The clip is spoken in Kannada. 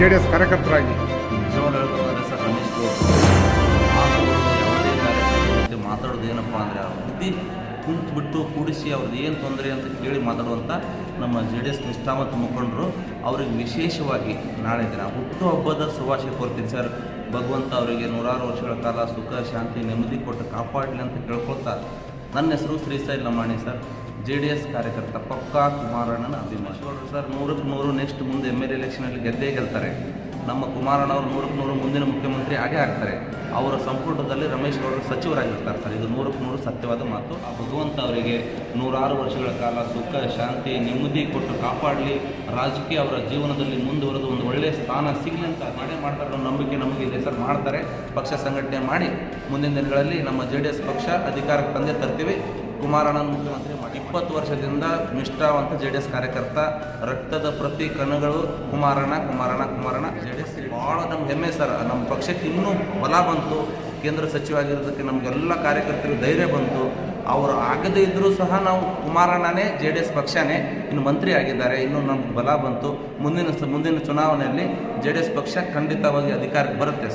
ಜೆ ಡಿ ಎಸ್ ಕಾರ್ಯಕರ್ತರಾಗಿ ಮಾತಾಡೋದು ಏನಪ್ಪ ಅಂದರೆ ಹುಟ್ಟಿ ಬುದ್ಧಿ ಕುಂತು ಕೂಡಿಸಿ ಅವ್ರದ್ದು ಏನು ತೊಂದರೆ ಅಂತ ಕೇಳಿ ಮಾತಾಡುವಂಥ ನಮ್ಮ ಜೆ ಡಿ ಎಸ್ ನಿಷ್ಠಾಮತ್ ಮುಖಂಡರು. ಅವ್ರಿಗೆ ವಿಶೇಷವಾಗಿ ನಾಳೆ ದಿನ ಹುಟ್ಟುಹಬ್ಬದ ಶುಭಾಶಯ ಕೋರ್ತೀನಿ ಸರ್. ಭಗವಂತ ಅವರಿಗೆ ನೂರಾರು ವರ್ಷಗಳ ಕಾಲ ಸುಖ, ಶಾಂತಿ, ನೆಮ್ಮದಿ ಕೊಟ್ಟು ಕಾಪಾಡಲಿ ಅಂತ ಕೇಳ್ಕೊಳ್ತಾ ನನ್ನ ಹೆಸರು Shrishail Lamani sir. J D S ಕಾರ್ಯಕರ್ತ ಪಕ್ಕಾ ಕುಮಾರಣ್ಣನ ಅಭಿಮಾನಿ. ಸರ್ ನೂರಕ್ಕೆ ನೂರು ನೆಕ್ಸ್ಟ್ ಮುಂದೆ ಎಂ ಎಲ್ ಎಲೆಕ್ಷನಲ್ಲಿ ಗೆದ್ದೇ ಗೆಲ್ತಾರೆ. ನಮ್ಮ ಕುಮಾರಣ್ಣ ಅವರು ನೂರಕ್ಕೆ ನೂರು ಮುಂದಿನ ಮುಖ್ಯಮಂತ್ರಿ ಆಗೇ ಆಗ್ತಾರೆ. ಅವರ ಸಂಪುಟದಲ್ಲಿ ರಮೇಶ್ ಗೌಡರು ಸಚಿವರಾಗಿರ್ತಾರೆ ಸರ್. ಇದು ನೂರಕ್ಕೆ ನೂರು ಸತ್ಯವಾದ ಮಾತು. ಆ ಭಗವಂತ ಅವರಿಗೆ ನೂರಾರು ವರ್ಷಗಳ ಕಾಲ ಸುಖ ಶಾಂತಿ ನೆಮ್ಮದಿ ಕೊಟ್ಟು ಕಾಪಾಡಲಿ. ರಾಜಕೀಯ ಅವರ ಜೀವನದಲ್ಲಿ ಮುಂದುವರೆದು ಒಂದು ಒಳ್ಳೆಯ ಸ್ಥಾನ ಸಿಗಲಿ ಅಂತ ಮಾಡೇ ಮಾಡ್ತಾರೆ ಅನ್ನೋ ನಂಬಿಕೆ ನಮಗೆ ಇದೆ ಸರ್. ಮಾಡ್ತಾರೆ. ಪಕ್ಷ ಸಂಘಟನೆ ಮಾಡಿ ಮುಂದಿನ ದಿನಗಳಲ್ಲಿ ನಮ್ಮ ಜೆ ಡಿ ಎಸ್ ಪಕ್ಷ ಅಧಿಕಾರಕ್ಕೆ ತಂದೆ ತರ್ತೀವಿ. ಕುಮಾರಣ್ಣನ ಮುಖ್ಯಮಂತ್ರಿ ಮಾಡಿ ಇಪ್ಪತ್ತು ವರ್ಷದಿಂದ ನಿಷ್ಠಾವಂತ ಜೆ ಡಿ ಎಸ್ ಕಾರ್ಯಕರ್ತ, ರಕ್ತದ ಪ್ರತಿ ಕಣಗಳು Kumaranna Kumaranna Kumaranna. J D S ಭಾಳ ನಮ್ಗೆ ಹೆಮ್ಮೆ ಸರ್. ನಮ್ಮ ಪಕ್ಷಕ್ಕೆ ಇನ್ನೂ ಬಲ ಬಂತು. ಕೇಂದ್ರ ಸಚಿವ ಆಗಿರೋದಕ್ಕೆ ನಮಗೆಲ್ಲ ಕಾರ್ಯಕರ್ತರು ಧೈರ್ಯ ಬಂತು. ಅವರು ಆಗದೇ ಇದ್ದರೂ ಸಹ ನಾವು ಕುಮಾರಣ್ಣನೇ, ಜೆ ಡಿ ಎಸ್ ಪಕ್ಷನೇ ಇನ್ನು ಮಂತ್ರಿ ಆಗಿದ್ದಾರೆ. ಇನ್ನೂ ನಮ್ಗೆ ಬಲ ಬಂತು. ಮುಂದಿನ ಮುಂದಿನ ಚುನಾವಣೆಯಲ್ಲಿ ಜೆ ಡಿ ಎಸ್ ಪಕ್ಷ ಖಂಡಿತವಾಗಿ ಅಧಿಕಾರಕ್ಕೆ ಬರುತ್ತೆ